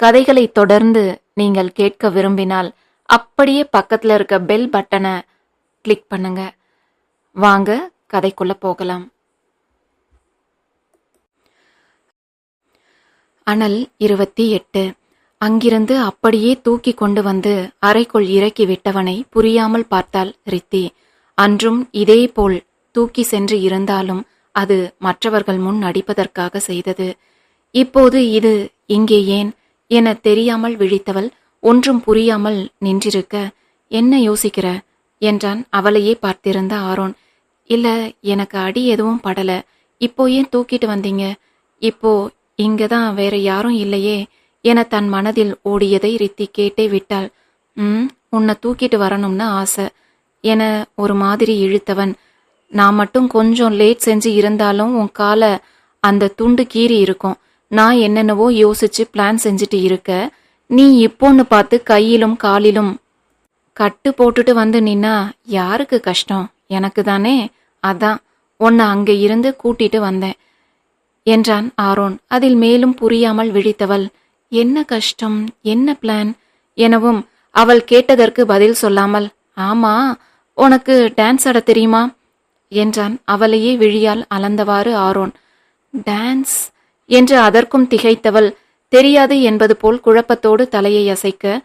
கதைகளை தொடர்ந்து நீங்கள் கேட்க விரும்பினால் அப்படியே பக்கத்துல இருக்க பெல் பட்டனை கிளிக் பண்ணுங்க. வாங்க கதைக்குள்ள போகலாம். அனல் இருபத்தி எட்டு. அங்கிருந்து அப்படியே தூக்கி கொண்டு வந்து அறைக்குள் இறக்கி விட்டவனை புரியாமல் பார்த்தாள் ரித்தி. அன்றும் இதேபோல் தூக்கி சென்று இருந்தாலும் அது மற்றவர்கள் முன் நடிப்பதற்காக செய்தது. இப்போது இது இங்கே ஏன் என தெரியாமல் விழித்தவள் ஒன்றும் புரியாமல் நின்றிருக்க என்ன யோசிக்கிற? என்றான். அவளையே பார்த்திருந்த ஆரோன் இல்ல எனக்கு அடி எதுவும் படல. இப்போ ஏன் தூக்கிட்டு வந்தீங்க? இப்போ இங்கதான் வேற யாரும் இல்லையே என தன் மனதில் ஓடியதை ரித்தி கேட்டே விட்டாள். ம் உன்னை தூக்கிட்டு வரணும்னு ஆசை என ஒரு மாதிரி இழுத்தவன். நான் மட்டும் கொஞ்சம் லேட் செஞ்சு இருந்தாலும் உன் காலை அந்த துண்டு கீறி இருக்கும். நான் என்னென்னவோ யோசிச்சு பிளான் செஞ்சுட்டு இருக்க. நீ இப்போன்னு பார்த்து கையிலும் காலிலும் கட்டு போட்டுட்டு வந்து நின்னா யாருக்கு கஷ்டம்? எனக்கு தானே? அதான் உன்னை அங்கே இருந்து கூட்டிட்டு வந்தேன் என்றான் ஆரோன். அதில் மேலும் புரியாமல் விழித்தவள். என்ன கஷ்டம்? என்ன பிளான் எனவும் அவள் கேட்டதற்கு பதில் சொல்லாமல் ஆமா உனக்கு டான்ஸ் ஆட தெரியுமா? என்றான். அவளையே விழியால் அளந்தவாறு ஆரோன். டான்ஸ் என்று அதற்கும் திகைத்தவள் தெரியாது என்பது போல் குழப்பத்தோடு தலையை அசைக்க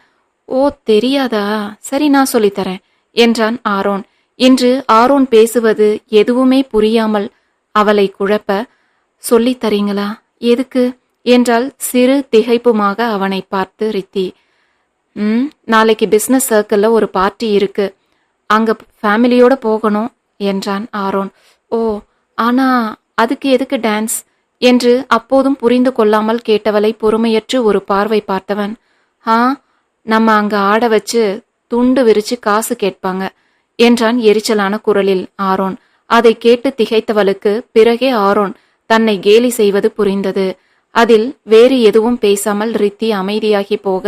ஓ தெரியாதா? சரி நான் சொல்லித்தரேன் என்றான் ஆரோன். இன்று ஆரோன் பேசுவது எதுவுமே புரியாமல் அவளை குழப்ப சொல்லித் தரீங்களா? எதுக்கு? என்றால் சிறு திகைப்புமாக அவனை பார்த்து ரித்தி. ம் நாளைக்கு பிஸ்னஸ் சர்க்கிளில் ஒரு பார்ட்டி இருக்கு. அங்கே ஃபேமிலியோட போகணும் என்றான் ஆரோன். ஓ ஆனா அதுக்கு எதுக்கு டான்ஸ் என்று அப்போதும் புரிந்து கொள்ளாமல் கேட்டவளை பொறுமையற்று ஒரு பார்வை பார்த்தவன். ஆ நம்ம அங்க ஆட வச்சு துண்டு விரிச்சு காசு கேட்பாங்க என்றான் எரிச்சலான குரலில் ஆரோன். அதை கேட்டு திகைத்தவளுக்கு பிறகே ஆரோன் தன்னை கேலி செய்வது புரிந்தது. அதில் வேறு எதுவும் பேசாமல் ரித்தி அமைதியாகி போக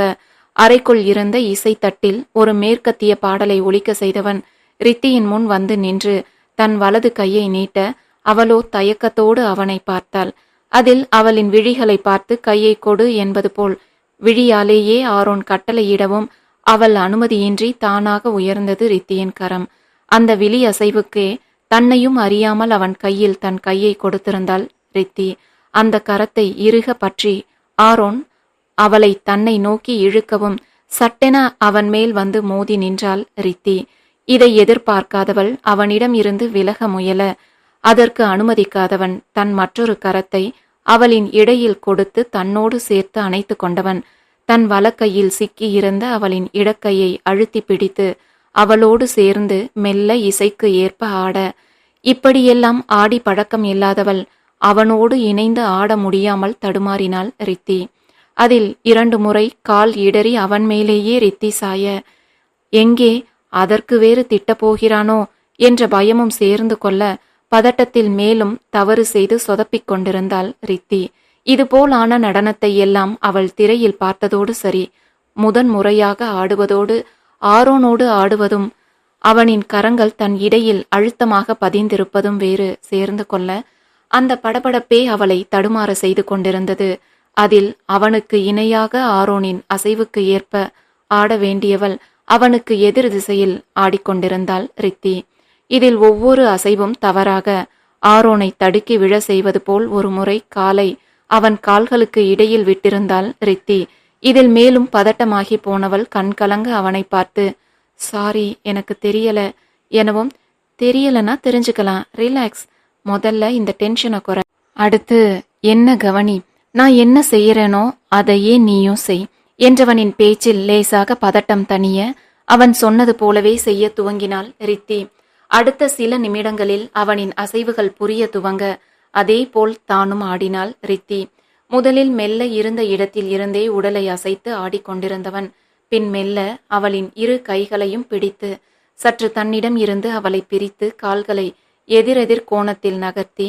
அறைக்குள் இருந்த இசைத்தட்டில் ஒரு மேற்கத்திய பாடலை ஒழிக்க செய்தவன் ரித்தியின் முன் வந்து நின்று தன் வலது கையை நீட்ட அவளோ தயக்கத்தோடு அவனை பார்த்தாள். அதில் அவளின் விழிகளை பார்த்து கையை கொடு என்பது போல் விழியாலேயே ஆரோன் கட்டளையிடவும் அவள் அனுமதியின்றி தானாக உயர்ந்தது ரித்தியின் கரம். அந்த விழி அசைவுக்கே தன்னையும் அறியாமல் அவன் கையில் தன் கையை கொடுத்திருந்தாள் ரித்தி. அந்த கரத்தை இறுக பற்றி ஆரோன் அவளை தன்னை நோக்கி இழுக்கவும் சட்டென அவன் மேல் வந்து மோதி நின்றாள் ரித்தி. இதை எதிர்பார்க்காதவள் அவனிடம் இருந்து விலக முயல. அதற்கு அனுமதிக்காதவன் தன் மற்றொரு கரத்தை அவளின் இடையில் கொடுத்து தன்னோடு சேர்த்து அணைத்து கொண்டவன். தன் வலக்கையில் சிக்கியிருந்த அவளின் இடக்கையை அழுத்தி பிடித்து அவளோடு சேர்ந்து மெல்ல இசைக்கு ஏற்ப ஆட. இப்படியெல்லாம் ஆடி பழக்கம் இல்லாதவள் அவனோடு இணைந்து ஆட முடியாமல் தடுமாறினாள் ரித்தி. அதில் இரண்டு முறை கால் இடறி அவன் மேலேயே ரித்தி சாய எங்கே அதற்கு வேறு திட்டப் போகிறானோ? என்ற பயமும் சேர்ந்து கொள்ள பதட்டத்தில் மேலும் தவறு செய்து சொதப்பிக் கொண்டிருந்தாள் ரித்தி. இதுபோலான நடனத்தை எல்லாம் அவள் திரையில் பார்த்ததோடு சரி முதன் முறையாக ஆடுவதோடு ஆரோனோடு ஆடுவதும் அவனின் கரங்கள் தன் இடையில் அழுத்தமாக பதிந்திருப்பதும் வேறு சேர்ந்து கொள்ள அந்த படபடப்பே அவளை தடுமாற செய்து கொண்டிருந்தது. அதில் அவனுக்கு இணையாக ஆரோனின் அசைவுக்கு ஏற்ப ஆட வேண்டியவள் அவனுக்கு எதிர் திசையில் ஆடிக்கொண்டிருந்தாள் ரித்தி. இதில் ஒவ்வொரு அசைவும் தவறாக. ஆரோனை தடுக்கி விழ செய்வது போல் ஒரு முறை காலை அவன் கால்களுக்கு இடையில் விட்டிருந்தாள் ரித்தி. இதில் மேலும் பதட்டமாகி போனவள் கண்கலங்க அவனை பார்த்து சாரி எனக்கு தெரியல. எனவும் தெரியலனா தெரிஞ்சுக்கலாம். ரிலாக்ஸ் முதல்ல இந்த டென்ஷனை குறை. அடுத்து என்ன கவனி? நான் என்ன செய்யறேனோ அதையே நீயும் செய் என்றவனின் பேச்சில் லேசாக பதட்டம் தணிய அவன் சொன்னது போலவே செய்ய துவங்கினாள் ரித்தி. அடுத்த சில நிமிடங்களில் அவனின் அசைவுகள் புரிய துவங்க அதே போல் தானும் ஆடினாள். ரித்தி முதலில் மெல்ல இருந்த இடத்தில் இருந்தே உடலை அசைத்து ஆடிக்கொண்டிருந்தவன் பின் மெல்ல அவளின் இரு கைகளையும் பிடித்து சற்று தன்னிடம் இருந்து அவளை பிரித்து கால்களை எதிரெதிர் கோணத்தில் நகர்த்தி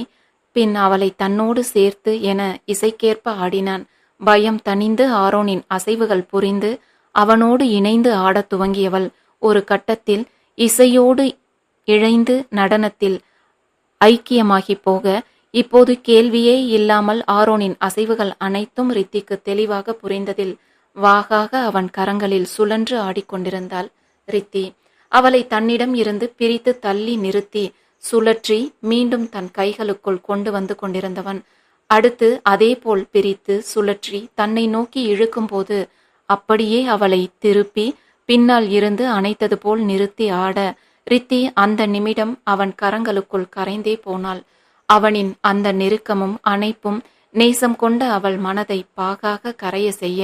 பின் அவளை தன்னோடு சேர்த்து என இசைக்கேற்ப ஆடினான். பயம் தணிந்து ஆரோனின் அசைவுகள் புரிந்து அவனோடு இணைந்து ஆடத் துவங்கியவள். ஒரு கட்டத்தில் இசையோடு இழைந்து நடனத்தில் ஐக்கியமாகி போக இப்போது கேள்வியே இல்லாமல் ஆரோனின் அசைவுகள் அனைத்தும் ரித்திக்கு தெளிவாக புரிந்ததில் வாகாக அவன் கரங்களில் சுழன்று ஆடிக்கொண்டிருந்தாள். ரித்தி அவளை தன்னிடம் இருந்து பிரித்து தள்ளி நிறுத்தி சுழற்றி மீண்டும் தன் கைகளுக்குள் கொண்டு வந்து கொண்டிருந்தவன் அடுத்து அதேபோல் பிரித்து சுழற்றி தன்னை நோக்கி இழுக்கும்போது அப்படியே அவளை திருப்பி பின்னால் இருந்து அணைத்தது போல் நிறுத்தி ஆட ரித்தி அந்த நிமிடம் அவன் கரங்களுக்குள் கரைந்தே போனாள். அவனின் அந்த நெருக்கமும் அணைப்பும் நேசம் கொண்ட அவள் மனதை பாகாக கரைய செய்ய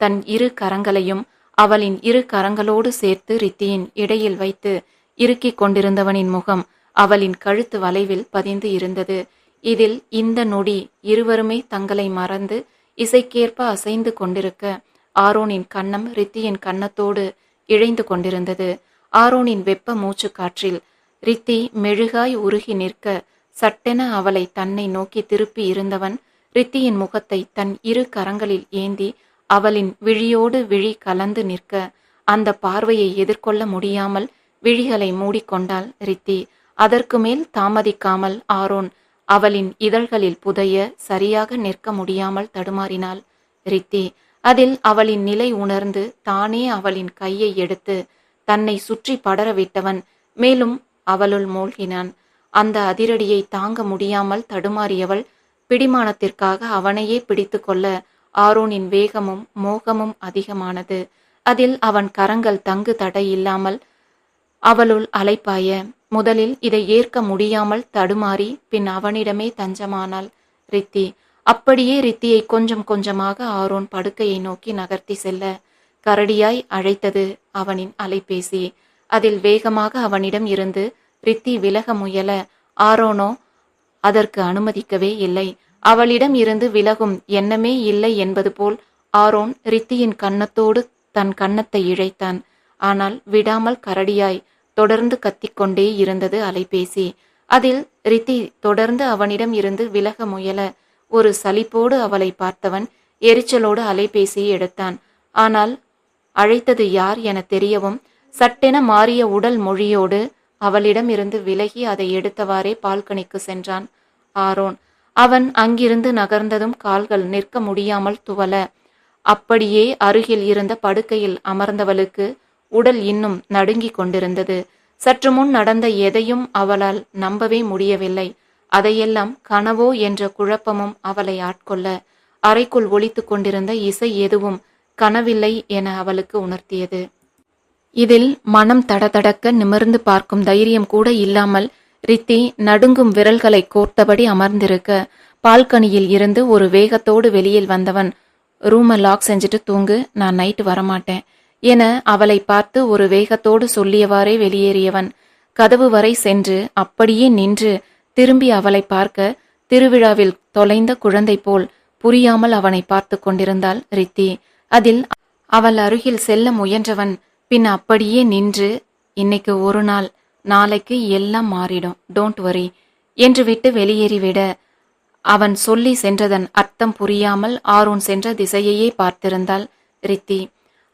தன் இரு கரங்களையும் அவளின் இரு கரங்களோடு சேர்த்து ரித்தியின் இடையில் வைத்து இறுக்கிக் கொண்டிருந்தவனின் முகம் அவளின் கழுத்து வளைவில் பதிந்து இருந்தது. இதில் இந்த நொடி இருவருமே தங்களை மறந்து இசைக்கேற்ப அசைந்து கொண்டிருக்க ஆரோனின் கன்னம் ரித்தியின் கன்னத்தோடு இழைந்து கொண்டிருந்தது. ஆரோனின் வெப்ப மூச்சு காற்றில் ரித்தி மெழுகாய் உருகி நிற்க சட்டென அவளை தன்னை நோக்கி திருப்பி இருந்தவன் ரித்தியின் முகத்தை தன் இரு கரங்களில் ஏந்தி அவளின் விழியோடு விழி கலந்து நிற்க அந்த பார்வையை எதிர்கொள்ள முடியாமல் விழிகளை மூடிக்கொண்டாள் ரித்தி. அதற்கு மேல் தாமதிக்காமல் ஆரோன் அவளின் இதழ்களில் புதைய சரியாக நிற்க முடியாமல் தடுமாறினாள். ரித்தி அதில் அவளின் நிலை உணர்ந்து தானே அவளின் கையை எடுத்து தன்னை சுற்றி படர விட்டவன். மேலும் அவளுள் மூழ்கினான். அந்த அதிரடியை தாங்க முடியாமல் தடுமாறியவள் பிடிமானத்திற்காக அவனையே பிடித்து கொள்ள ஆரோனின் வேகமும் மோகமும் அதிகமானது. அதில் அவன் கரங்கள் தங்கு தடை இல்லாமல் அவளுள் அலைப்பாய. முதலில் இதை ஏற்க முடியாமல் தடுமாறி பின் அவனிடமே தஞ்சமானாள் ரித்தி. அப்படியே ரித்தியை கொஞ்சம் கொஞ்சமாக ஆரோன் படுக்கையை நோக்கி நகர்த்தி செல்ல கரடியாய் அழைத்தது அவனின் அலைபேசி. அதில் வேகமாக அவனிடம் இருந்து ரித்தி விலக முயல. ஆரோனோ அதற்கு அனுமதிக்கவே இல்லை. அவளிடம் இருந்து விலகும் எண்ணமே இல்லை என்பது போல் ஆரோன் ரித்தியின் கன்னத்தோடு தன் கன்னத்தை இழைத்தான். ஆனால் விடாமல் கரடியாய் தொடர்ந்து கத்திக்கொண்டே இருந்தது அலைபேசி. அதில் ரித்தி தொடர்ந்து அவனிடம் இருந்து விலக முயல. ஒரு சலிப்போடு அவளை பார்த்தவன் எரிச்சலோடு அலைபேசியை எடுத்தான். ஆனால் அழைத்தது யார் என தெரியவும் சட்டென மாறிய உடல் மொழியோடு அவளிடம் இருந்து விலகி அதை எடுத்தவாறே பால்கனிக்கு சென்றான். ஆரோன் அவன் அங்கிருந்து நகர்ந்ததும் கால்கள் நிற்க முடியாமல் துவல. அப்படியே அருகில் இருந்த படுக்கையில் அமர்ந்தவளுக்கு உடல் இன்னும் நடுங்கிக் கொண்டிருந்தது. சற்று முன் நடந்த எதையும் அவளால் நம்பவே முடியவில்லை. அதையெல்லாம் கனவோ என்ற குழப்பமும் அவளை ஆட்கொள்ள அறைக்குள் ஒழித்து கொண்டிருந்த இசை எதுவும் கனவில்லை என அவளுக்கு உணர்த்தியது. இதில் மனம் தடதடக்க நிமிர்ந்து பார்க்கும் தைரியம் கூட இல்லாமல் ரித்தி நடுங்கும் விரல்களை கோர்த்தபடி அமர்ந்திருக்க பால்கனியில் இருந்து ஒரு வேகத்தோடு வெளியில் வந்தவன் ரூமை லாக் செஞ்சுட்டு தூங்கு நான் நைட்டு வரமாட்டேன் என அவளை பார்த்து ஒரு வேகத்தோடு சொல்லியவாறே வெளியேறியவன். கதவு வரை சென்று அப்படியே நின்று திரும்பி அவளை பார்க்க திருவிழாவில் தொலைந்த குழந்தை போல் புரியாமல் அவனை பார்த்து கொண்டிருந்தாள் ரித்தி. அதில் அவள் அருகில் செல்ல முயன்றவன் பின் அப்படியே நின்று இன்னைக்கு ஒரு நாள் நாளைக்கு எல்லாம் மாறிடும் டோன்ட் வரி என்று விட்டு வெளியேறிவிட அவன் சொல்லி சென்றதன் அர்த்தம் புரியாமல் ஆரோன் சென்ற திசையையே பார்த்திருந்தாள் ரித்தி.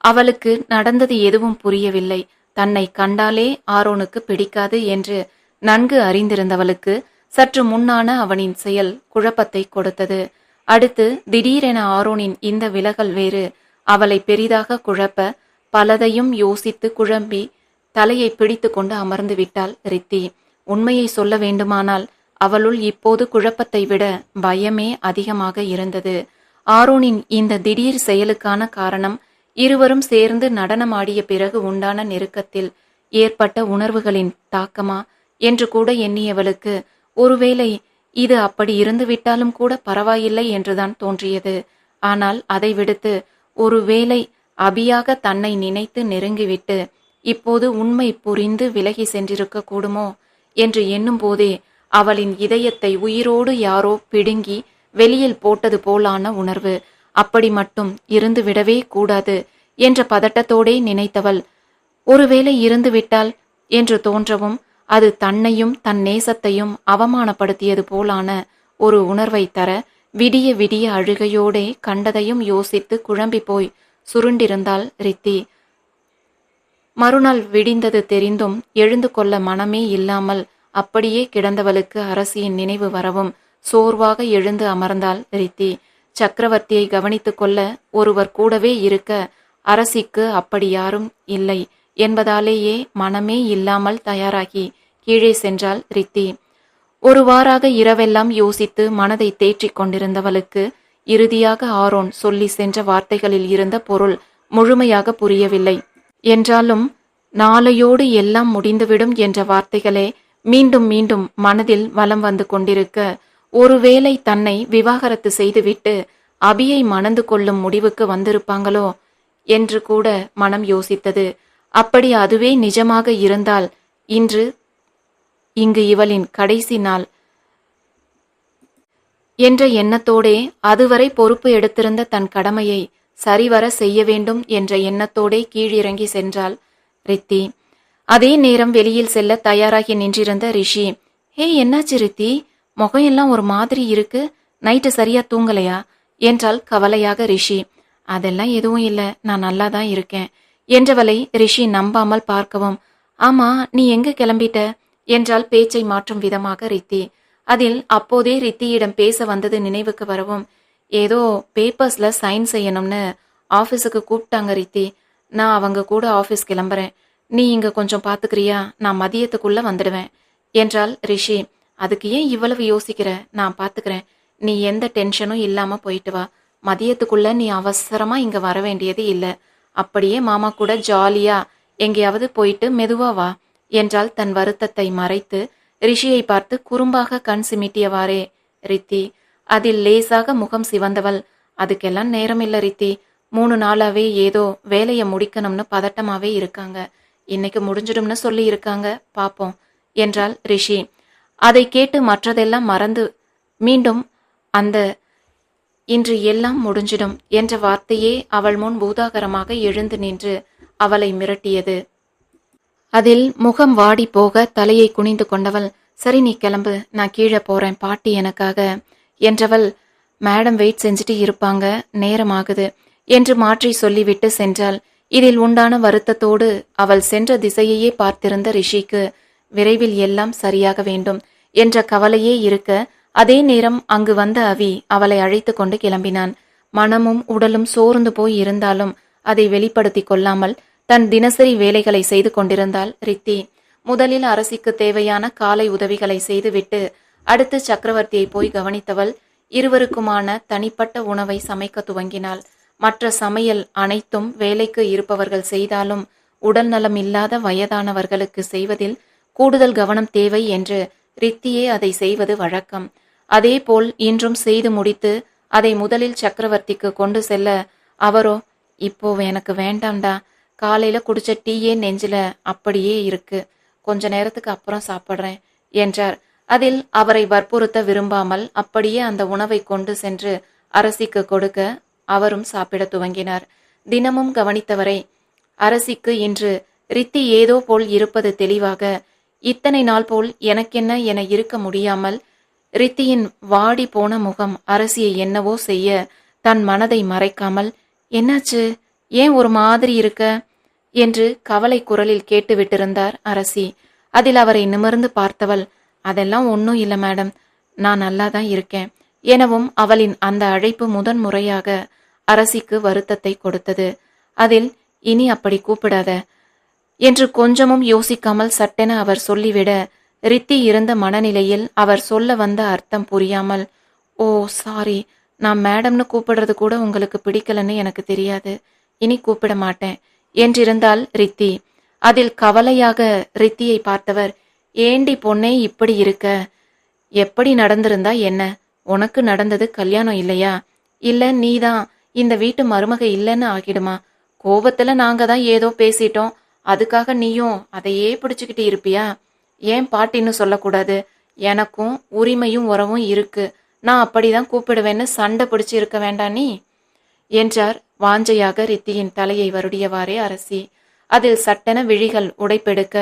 அவளுக்கு நடந்தது எதுவும் புரியவில்லை. தன்னை கண்டாலே ஆரோனுக்கு பிடிக்காது என்று நன்கு அறிந்திருந்தவளுக்கு சற்று முன்னான அவனின் செயல் குழப்பத்தை கொடுத்தது. அடுத்து திடீரென ஆரோனின் இந்த விலகல் வேறு அவளை பெரிதாக குழப்ப பலதையும் யோசித்து குழம்பி தலையை பிடித்து கொண்டு அமர்ந்து விட்டாள் ரித்தி. உண்மையை சொல்ல வேண்டுமானால் அவளுள் இப்போது குழப்பத்தை விட பயமே அதிகமாக இருந்தது. ஆரோனின் இந்த திடீர் செயலுக்கான காரணம் இருவரும் சேர்ந்து நடனமாடிய பிறகு உண்டான நெருக்கத்தில் ஏற்பட்ட உணர்வுகளின் தாக்கமா என்று கூட எண்ணியவளுக்கு ஒருவேளை இது அப்படி இருந்துவிட்டாலும் கூட பரவாயில்லை என்றுதான் தோன்றியது. ஆனால் அதை விடுத்து ஒருவேளை அபியாக தன்னை நினைத்து நெருங்கிவிட்டு இப்போது உண்மை புரிந்து விலகி சென்றிருக்க கூடுமோ என்று எண்ணும் போதே அவளின் இதயத்தை உயிரோடு யாரோ பிடுங்கி வெளியில் போட்டது போலான உணர்வு. அப்படி மட்டும் இருந்து விடவே கூடாது என்ற பதட்டத்தோடே நினைத்தவள் ஒருவேளை இருந்துவிட்டால் என்று தோன்றவும் அது தன்னையும் தன் நேசத்தையும் அவமானப்படுத்தியது போலான ஒரு உணர்வை தர விடிய விடிய அழுகையோடே கண்டதையும் யோசித்து குழம்பி போய் சுருண்டிருந்தாள் ரித்தி. மறுநாள் விடிந்தது தெரிந்தும் எழுந்து கொள்ள மனமே இல்லாமல் அப்படியே கிடந்தவளுக்கு அரசியின் நினைவு வரவும் சோர்வாக எழுந்து அமர்ந்தாள் ரித்தி. சக்கரவர்த்தியை கவனித்துக் கொள்ள ஒருவர் கூடவே இருக்க அரசிக்கு அப்படி யாரும் இல்லை என்பதாலேயே மனமே இல்லாமல் தயாராகி கீழே சென்றாள் ரித்தி. ஒருவாறாக இரவெல்லாம் யோசித்து மனதை தேற்றிக் கொண்டிருந்தவளுக்கு இறுதியாக ஆரோன் சொல்லி சென்ற வார்த்தைகளில் இருந்த பொருள் முழுமையாக புரியவில்லை. என்றாலும் நாளையோடு எல்லாம் முடிந்துவிடும் என்ற வார்த்தைகளே மீண்டும் மீண்டும் மனதில் வலம் வந்து கொண்டிருக்க ஒருவேளை தன்னை விவாகரத்து செய்துவிட்டு அபியை மணந்து கொள்ளும் முடிவுக்கு வந்திருப்பாங்களோ என்று கூட மனம் யோசித்தது. அப்படி அதுவே நிஜமாக இருந்தால் இன்று இங்கு இவளின் கடைசி நாள். என்ற எண்ணத்தோடே அதுவரை பொறுப்பு எடுத்திருந்த தன் கடமையை சரிவர செய்ய வேண்டும் என்ற எண்ணத்தோடே கீழிறங்கி சென்றாள் ரித்தி. அதே நேரம் வெளியில் செல்ல தயாராகி நின்றிருந்த ரிஷி ஹே என்னாச்சு ரித்தி? முகம் எல்லாம் ஒரு மாதிரி இருக்கு. நைட்டு சரியா தூங்கலையா? என்றால் கவலையாக ரிஷி. அதெல்லாம் எதுவும் இல்லை. நான் நல்லா தான் இருக்கேன். என்றவளை ரிஷி நம்பாமல் பார்க்கவும் ஆமா நீ எங்க கிளம்பிட்ட? என்றால் பேச்சை மாற்றும் விதமாக ரித்தி. அதில் அப்போதே ரித்தியிடம் பேச வந்தது நினைவுக்கு வரவும் ஏதோ பேப்பர்ஸ்ல சைன் செய்யணும்னு ஆஃபீஸுக்கு கூப்பிட்டாங்க ரித்தி. நான் அவங்க கூட ஆஃபீஸ் கிளம்புறேன். நீ இங்க கொஞ்சம் பாத்துக்கிறியா? நான் மதியத்துக்குள்ள வந்துடுவேன் என்றால் ரிஷி. அதுக்கு ஏன் இவ்வளவு யோசிக்கிற? நான் பாத்துக்கிறேன். நீ எந்த டென்ஷனும் இல்லாம போயிட்டு வா. மதியத்துக்குள்ள நீ அவசரமா இங்க வர வேண்டியது இல்லை. அப்படியே மாமா கூட ஜாலியா எங்கேயாவது போயிட்டு மெதுவா வா. என்றால் தன் வருத்தத்தை மறைத்து. ரிஷியை பார்த்து குறும்பாக கண் சிமிட்டியவாறே ரித்தி அதில் லேசாக முகம் சிவந்தவள். அதுக்கெல்லாம் நேரமில்ல ரித்தி. மூணு நாளாவே ஏதோ வேலையை முடிக்கணும்னு பதட்டமாவே இருக்காங்க. இன்னைக்கு முடிஞ்சிடும்னு சொல்லி இருக்காங்க பாப்போம் என்றாள் ரிஷி. அதை கேட்டு மற்றதெல்லாம் மறந்து மீண்டும் அந்த இன்று எல்லாம் முடிஞ்சிடும் என்ற வார்த்தையே அவள் முன் பூதாகரமாக எழுந்து நின்று அவளை மிரட்டியது. அதில் முகம் வாடி போக தலையை குனிந்து கொண்டவள் சரி நீ கிளம்பு நான் கீழே போறேன் பாட்டி எனக்காக என்றவள் மேடம் வெயிட் செஞ்சுட்டு இருப்பாங்க நேரமாகுது என்று மாற்றி சொல்லிவிட்டு சென்றாள். இதில் உண்டான வருத்தத்தோடு அவள் சென்ற திசையையே பார்த்திருந்த ரிஷிக்கு விரைவில் எல்லாம் சரியாக வேண்டும் என்ற கவலையே இருக்க அதே நேரம் அங்கு வந்த அவி அவளை அழைத்து கொண்டு கிளம்பினான். மனமும் உடலும் சோர்ந்து போய் இருந்தாலும் அதை வெளிப்படுத்திக் கொள்ளாமல் தன் தினசரி வேலைகளை செய்து கொண்டிருந்தாள் ரித்தி. முதலில் அரசிக்கு தேவையான காலை உதவிகளை செய்துவிட்டு அடுத்து சக்கரவர்த்தியை போய் கவனித்தவள் இருவருக்குமான தனிப்பட்ட உணவை சமைக்க துவங்கினாள். மற்ற சமையல் அனைத்தும் வேலைக்கு இருப்பவர்கள் செய்தாலும் உடல் நலம் இல்லாத வயதானவர்களுக்கு செய்வதில் கூடுதல் கவனம் தேவை என்று ரித்தியே அதை செய்வது வழக்கம். அதேபோல் இன்றும் செய்து முடித்து அதை முதலில் சக்கரவர்த்திக்கு கொண்டு செல்ல அவரோ இப்போ எனக்கு வேண்டாம்டா காலையில் குடித்த டீயே நெஞ்சில் அப்படியே இருக்கு. கொஞ்ச நேரத்துக்கு அப்புறம் சாப்பிட்றேன் என்றார். அதில் அவரை வற்புறுத்த விரும்பாமல் அப்படியே அந்த உணவை கொண்டு சென்று அரசிக்கு கொடுக்க அவரும் சாப்பிட துவங்கினார். தினமும் கவனித்தவரை அரசிக்கு இன்று ரித்தி ஏதோ போல் இருப்பது தெளிவாக இத்தனை நாள் போல் எனக்கென்ன என இருக்க முடியாமல் ரித்தியின் வாடி போன முகம் அரசியை என்னவோ செய்ய தன் மனதை மறைக்காமல் என்னாச்சு? ஏன் ஒரு மாதிரி இருக்க? என்று கவலை குரலில் கேட்டுவிட்டிருந்தார் அரசி. அதில் அவரை நிமிர்ந்து பார்த்தவள் அதெல்லாம் ஒன்றும் இல்லை மேடம். நான் நல்லா தான் இருக்கேன். எனவும் அவளின் அந்த அழைப்பு முதன் முறையாக அரசிக்கு வருத்தத்தை கொடுத்தது. அதில் இனி அப்படி கூப்பிடாத என்று கொஞ்சமும் யோசிக்காமல் சட்டென அவர் சொல்லிவிட ரித்தி இருந்த மனநிலையில் அவர் சொல்ல வந்த அர்த்தம் புரியாமல் ஓ சாரி. நான் மேடம்னு கூப்பிடுறது கூட உங்களுக்கு பிடிக்கலன்னு எனக்கு தெரியாது. இனி கூப்பிட மாட்டேன். என்றிருந்தால் ரித்தி. அதில் கவலையாக ரித்தியை பார்த்தவர் ஏண்டி பொண்ணே இப்படி இருக்க? எப்படி நடந்திருந்தா என்ன? உனக்கு நடந்தது கல்யாணம் இல்லையா? இல்ல நீதான். இந்த வீட்டு மருமக இல்லைன்னு ஆகிடுமா? கோபத்துல நாங்க தான் ஏதோ பேசிட்டோம். அதுக்காக நீயும் அதையே பிடிச்சுக்கிட்டு இருப்பியா? ஏன் பாட்டின்னு சொல்லக்கூடாது? எனக்கும் உரிமையும் உறவும் இருக்கு. நான் அப்படிதான் கூப்பிடுவேன்னு சண்டை பிடிச்சி இருக்க வேண்டாம் நீ? என்றார் வாஞ்சையாக ரித்தியின் தலையை வருடியவாறே அரசி. அதில் சட்டென விழிகள் உடைப்பெடுக்க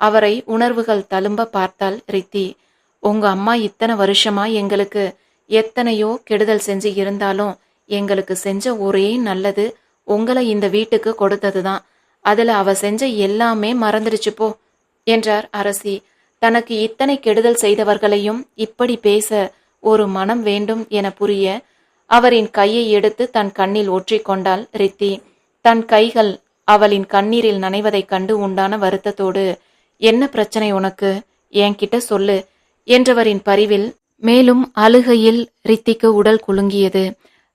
அவரை உணர்வுகள் தழும்ப பார்த்தாள் ரித்தி. உங்க அம்மா இத்தனை வருஷமா எங்களுக்கு எத்தனையோ கெடுதல் செஞ்சு இருந்தாலும் எங்களுக்கு செஞ்ச ஒரே நல்லது உங்களை இந்த வீட்டுக்கு கொடுத்ததுதான். அதுல அவ செஞ்ச எல்லாமே மறந்துடுச்சு போ என்றார் அரசி. தனக்கு இத்தனை கெடுதல் செய்தவர்களையும் இப்படி பேச ஒரு மனம் வேண்டும் என புரிய அவரின் கையை எடுத்து தன் கண்ணில் ஒற்றிக்கொண்டாள் ரித்தி. தன் கைகள் அவளின் கண்ணீரில் நனைவதைக் கண்டு உண்டான வருத்தத்தோடு என்ன பிரச்சனை உனக்கு? என்கிட்ட சொல்லு என்றவரின் பரிவில் மேலும் அழுகையில் ரித்திக்கு உடல் குலுங்கியது.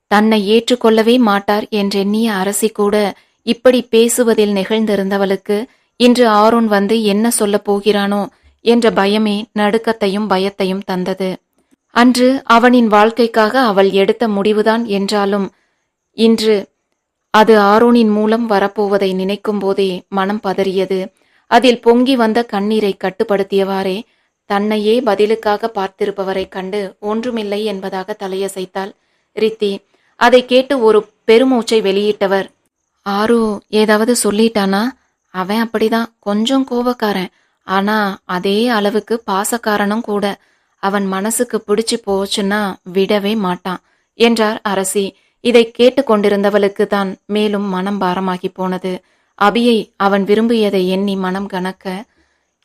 தன்னை ஏற்றுக்கொள்ளவே மாட்டார் என்றெண்ணிய அரசி கூட இப்படி பேசுவதில் நெகிழ்ந்திருந்தவளுக்கு இன்று ஆரோன் வந்து என்ன சொல்லப் போகிறானோ என்ற பயமே நடுக்கத்தையும் பயத்தையும் தந்தது. அன்று அவனின் வாழ்க்கைக்காக அவள் எடுத்த முடிவுதான் என்றாலும் இன்று அது ஆரோனின் மூலம் வரப்போவதை நினைக்கும் போதே மனம் பதறியது. அதில் பொங்கி வந்த கண்ணீரை கட்டுப்படுத்தியவாறே தன்னையே பதிலுக்காக பார்த்திருப்பவரைக் கண்டு ஒன்றுமில்லை என்பதாக தலையசைத்தாள் ரித்தி. அதை கேட்டு ஒரு பெருமூச்சை வெளியிட்டவர். ஆரு ஏதாவது சொல்லிட்டானா? அவன் அப்படிதான் கொஞ்சம் கோபக்காரன். ஆனா அதே அளவுக்கு பாசக்காரனும் கூட. அவன் மனசுக்கு பிடிச்சு போச்சுன்னா விடவே மாட்டான் என்றார் அரசி. இதை கேட்டுக்கொண்டிருந்தவளுக்கு தான் மேலும் மனம் பாரமாகி போனது. அபியை அவன் விரும்பியதை எண்ணி மனம் கனக்க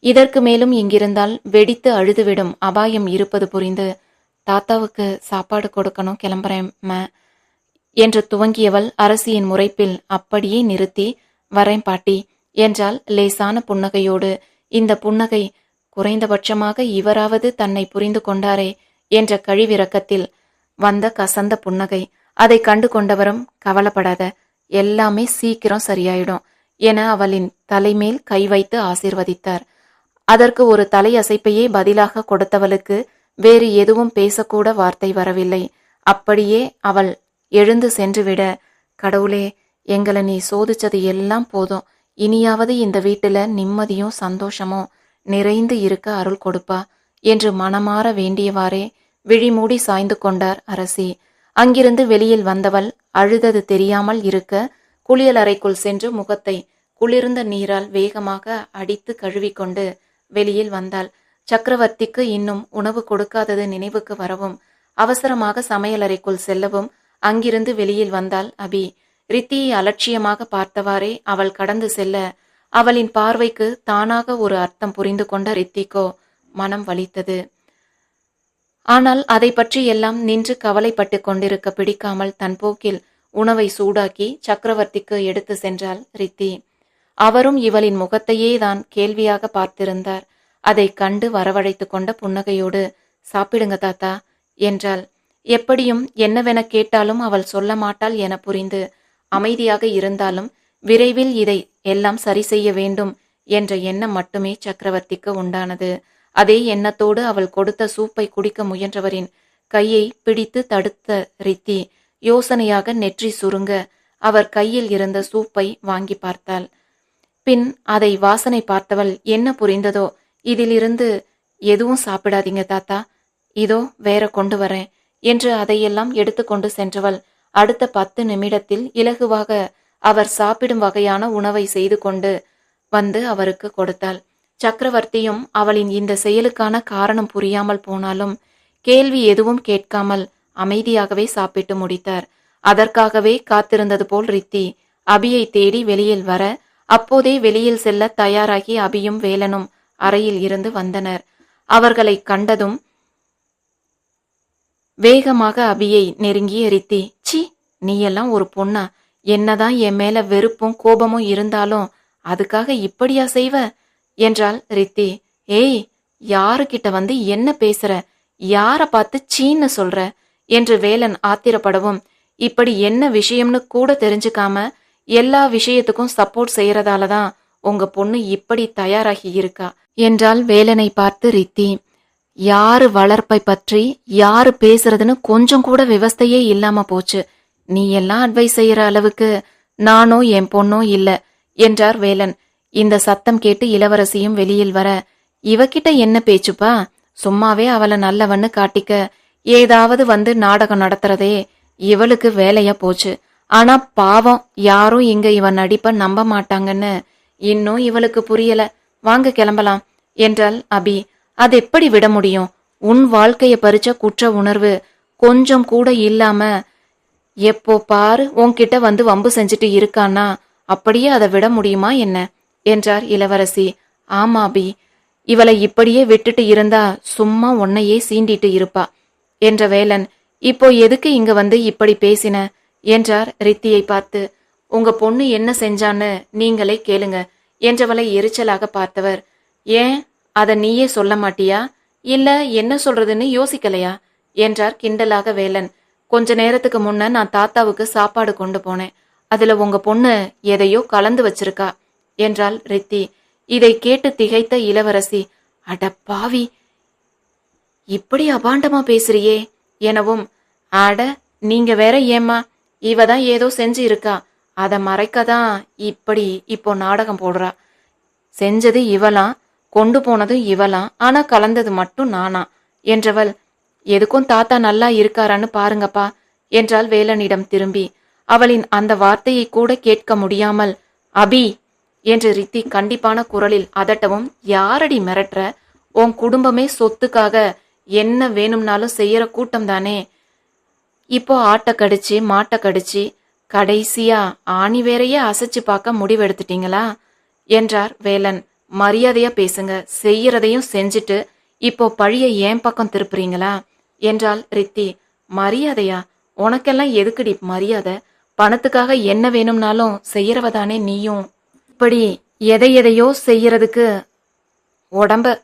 இதற்கு மேலும் இங்கிருந்தால் வெடித்து அழுதுவிடும் அபாயம் இருப்பது புரிந்து தாத்தாவுக்கு சாப்பாடு கொடுக்கணும் கிளம்புறேன் என்று துவங்கியவள் அரசியின் முறைப்பில் அப்படியே நிறுத்தி வரேன் பாட்டி என்றால் லேசான புன்னகையோடு. இந்த புன்னகை குறைந்தபட்சமாக இவராவது தன்னை புரிந்து கொண்டாரே என்ற கழிவிறக்கத்தில் வந்த கசந்த புன்னகை. அதை கண்டு கொண்டவரும் கவலைப்படாத எல்லாமே சீக்கிரம் சரியாயிடும் என அவளின் தலைமேல் கை வைத்து ஆசீர்வதித்தார். அதற்கு ஒரு தலையசைப்பையே பதிலாக கொடுத்தவளுக்கு வேறு எதுவும் பேசக்கூட வார்த்தை வரவில்லை. அப்படியே அவள் எழுந்து சென்றுவிட கடவுளே எங்களை நீ சோதிச்சது எல்லாம் போதும். இனியாவது இந்த வீட்டில் நிம்மதியும் சந்தோஷமும் நிறைந்து இருக்க அருள் கொடுப்பா என்று மனமாற வேண்டியவாறே விழிமூடி சாய்ந்து கொண்டார் அரசி. அங்கிருந்து வெளியில் வந்தவள் அழுதது தெரியாமல் இருக்க குளியலறைக்குள் சென்று முகத்தை குளிர்ந்த நீரால் வேகமாக அடித்து கழுவிக்கொண்டு வெளியில் வந்தாள். சக்கரவர்த்திக்கு இன்னும் உணவு கொடுக்காதது நினைவுக்கு வரவும் அவசரமாக சமையலறைக்குள் செல்லவும் அங்கிருந்து வெளியில் வந்தாள் அபி. ரித்தியை அலட்சியமாக பார்த்தவாறே அவள் கடந்து செல்ல அவளின் பார்வைக்கு தானாக ஒரு அர்த்தம் புரிந்து கொண்ட ரித்திகோ மனம் வலித்தது. ஆனால் அதை பற்றி எல்லாம் நின்று கவலைப்பட்டு கொண்டிருக்க பிடிக்காமல் தன் போக்கில் உணவை சூடாக்கி சக்கரவர்த்திக்கு எடுத்து சென்றாள் ரித்தி. அவரும் இவளின் முகத்தையே தான் கேள்வியாக பார்த்திருந்தார். அதை கண்டு வரவழைத்து கொண்ட புன்னகையோடு சாப்பிடுங்க தாத்தா என்றாள். எப்படியும் என்னவென கேட்டாலும் அவள் சொல்ல மாட்டாள் என புரிந்து அமைதியாக இருந்தாலும் விரைவில் இதை எல்லாம் சரி செய்ய வேண்டும் என்ற எண்ணம் மட்டுமே சக்கரவர்த்திக்கு உண்டானது. அதே எண்ணத்தோடு அவள் கொடுத்த சூப்பை குடிக்க முயன்றவரின் கையை பிடித்து தடுத்த ரித்தி யோசனையாக நெற்றி சுருங்க அவர் கையில் இருந்த சூப்பை வாங்கி பார்த்தாள். பின் அதை வாசனை பார்த்தவள் என்ன புரிந்ததோ இதிலிருந்து எதுவும் சாப்பிடாதீங்க தாத்தா இதோ வேற கொண்டு வரேன் என்று அதையெல்லாம் எடுத்துக்கொண்டு சென்றவள் அடுத்த பத்து நிமிடத்தில் இலகுவாக அவர் சாப்பிடும் வகையான உணவை செய்து கொண்டு வந்து அவருக்கு கொடுத்தாள். சக்கரவர்த்தியும் அவளின் இந்த செயலுக்கான காரணம் புரியாமல் போனாலும் கேள்வி எதுவும் கேட்காமல் அமைதியாகவே சாப்பிட்டு முடித்தார். அதற்காகவே காத்திருந்தது போல் ரித்தி அபியை தேடி வெளியில் வர அப்போதே வெளியில் செல்ல தயாராகி அபியும் வேலனும் அறையில் இருந்து வந்தனர். அவர்களை கண்டதும் வேகமாக அபியை நெருங்கிய ரித்தி சி நீ எல்லாம் ஒரு பொண்ணா? என்னதான் என் மேல வெறுப்பும் கோபமும் இருந்தாலும் அதுக்காக இப்படியா செய்வ? என்றாள் ரித்தி. ஏய் யாருக்கிட்ட வந்து என்ன பேசுற? யார பார்த்து சீன்னு சொல்ற? என்று வேலன் ஆத்திரப்படவும். இப்படி என்ன விஷயம்னு கூட தெரிஞ்சுக்காம எல்லா விஷயத்துக்கும் சப்போர்ட் செய்யறதால தான் உங்க பொண்ணு இப்படி தயாராகி இருக்கா? என்றால் வேலனை பார்த்து ரித்தி. யாரு வளர்ப்பை பற்றி யாரு பேசுறதுன்னு கொஞ்சம் கூட விவஸ்தையே இல்லாம போச்சு. நீ எல்லாம் அட்வைஸ் செய்யற அளவுக்கு நானோ என் பொண்ணோ இல்ல என்றார் வேலன். இந்த சத்தம் கேட்டு இளவரசியும் வெளியில் வர இவகிட்ட என்ன பேச்சுப்பா? சும்மாவே அவளை நல்லவன்னு காட்டிக்க. ஏதாவது வந்து நாடகம் நடத்துறதே இவளுக்கு வேலையா போச்சு. ஆனா பாவம் யாரும் இங்க இவன் நடிப்ப நம்ப மாட்டாங்கன்னு. இன்னும் இவளுக்கு புரியல. வாங்க கிளம்பலாம் என்றாள் அபி. அது எப்படி விட முடியும்? உன் வாழ்க்கைய பறிச்ச குற்ற உணர்வு கொஞ்சம் கூட இல்லாம எப்போ பாரு உன்கிட்ட வந்து வம்பு செஞ்சுட்டு இருக்கானா அப்படியே அதை விட முடியுமா என்ன? என்றார் இளவரசி. ஆமா அபி. இவளை இப்படியே விட்டுட்டு இருந்தா சும்மா உன்னையே சீண்டிட்டு இருப்பா என்ற வேலன். இப்போ எதுக்கு இங்க வந்து இப்படி பேசின? என்றார் ரித்தியை பார்த்து. உங்க பொண்ணு என்ன செஞ்சான்னு நீங்களே கேளுங்க என்றவளை எரிச்சலாக பார்த்தவர். ஏன்? அதை நீயே சொல்ல மாட்டியா? இல்ல என்ன சொல்றதுன்னு யோசிக்கலையா? என்றார் கிண்டலாக வேலன். கொஞ்ச நேரத்துக்கு முன்ன நான் தாத்தாவுக்கு சாப்பாடு கொண்டு போனேன். அதுல உங்க பொண்ணு எதையோ கலந்து வச்சிருக்கா என்றாள் ரித்தி. இதை கேட்டு திகைத்த இளவரசி அட பாவி இப்படி அபாண்டமா பேசுறியே எனவும் அட நீங்க வேற ஏம்மா இவ தான் ஏதோ செஞ்சு இருக்கா அதை மறைக்க தான் இப்படி இப்போ நாடகம் போடுறா. செஞ்சது இவளாம் கொண்டு போனதும் இவளாம் ஆனா கலந்தது மட்டும் நானா என்றவள் எதுக்கும் தாத்தா நல்லா இருக்காரான்னு பாருங்கப்பா என்றாள் வேலனிடம் திரும்பி. அவளின் அந்த வார்த்தையை கூட கேட்க முடியாமல் அபி என்று ரித்தி கண்டிப்பான குரலில் அதட்டவும் யாரடி மிரட்டுற? உன் குடும்பமே சொத்துக்காக என்ன வேணும்னாலும் செய்யற கூட்டம் தானே? இப்போ ஆட்டை கடிச்சு மாட்டை கடிச்சு கடைசியா ஆணி வேறையே அசைச்சு பார்க்க முடிவெடுத்துட்டீங்களா? என்றார் வேலன். மரியாதையா பேசுங்க செய்யறதையும் செஞ்சுட்டு இப்போ பழிய ஏன் பக்கம் திருப்புறீங்களா? என்றாள் ரித்தி. மரியாதையா? உனக்கெல்லாம் எதுக்குடி மரியாதை? பணத்துக்காக என்ன வேணும்னாலும் செய்யறவதானே நீயும். இப்படி எதை எதையோ செய்யறதுக்கு உடம்ப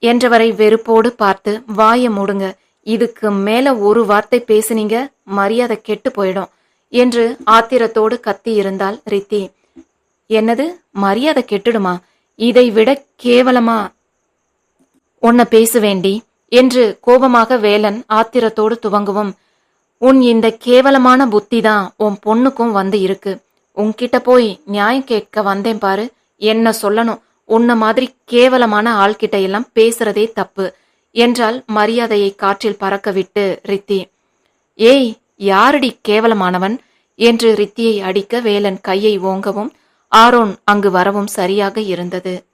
என்றவரை வெறுப்போடு பார்த்து வாயை மூடுங்க. இதுக்கு மேல ஒரு வார்த்தை பேசுனீங்க மரியாதை கெட்டு போயிடும் என்று ஆத்திரத்தோடு கத்தி இருந்தாள் ரித்தி. என்னது? மரியாதை கெட்டுடுமா? இதை விட கேவலமா? உன்னை பேசுவேண்டி என்று கோபமாக வேலன் ஆத்திரத்தோடு துவங்கவும் உன் இந்த கேவலமான புத்தி தான் உன் பொண்ணுக்கும் வந்து இருக்கு. உன்கிட்ட போய் நியாயம் கேட்க வந்தேன் பாரு. என்ன சொல்லணும்? உன்ன மாதிரி கேவலமான ஆள்கிட்ட எல்லாம் பேசுறதே தப்பு என்றால் மரியாதையை காற்றில் பறக்க விட்டு ரித்தி ஏய் யாரடி கேவலமானவன்? என்று ரித்தியை அடிக்க வேலன் கையை ஓங்கவும் ஆரோன் அங்கு வரவும் சரியாக இருந்தது.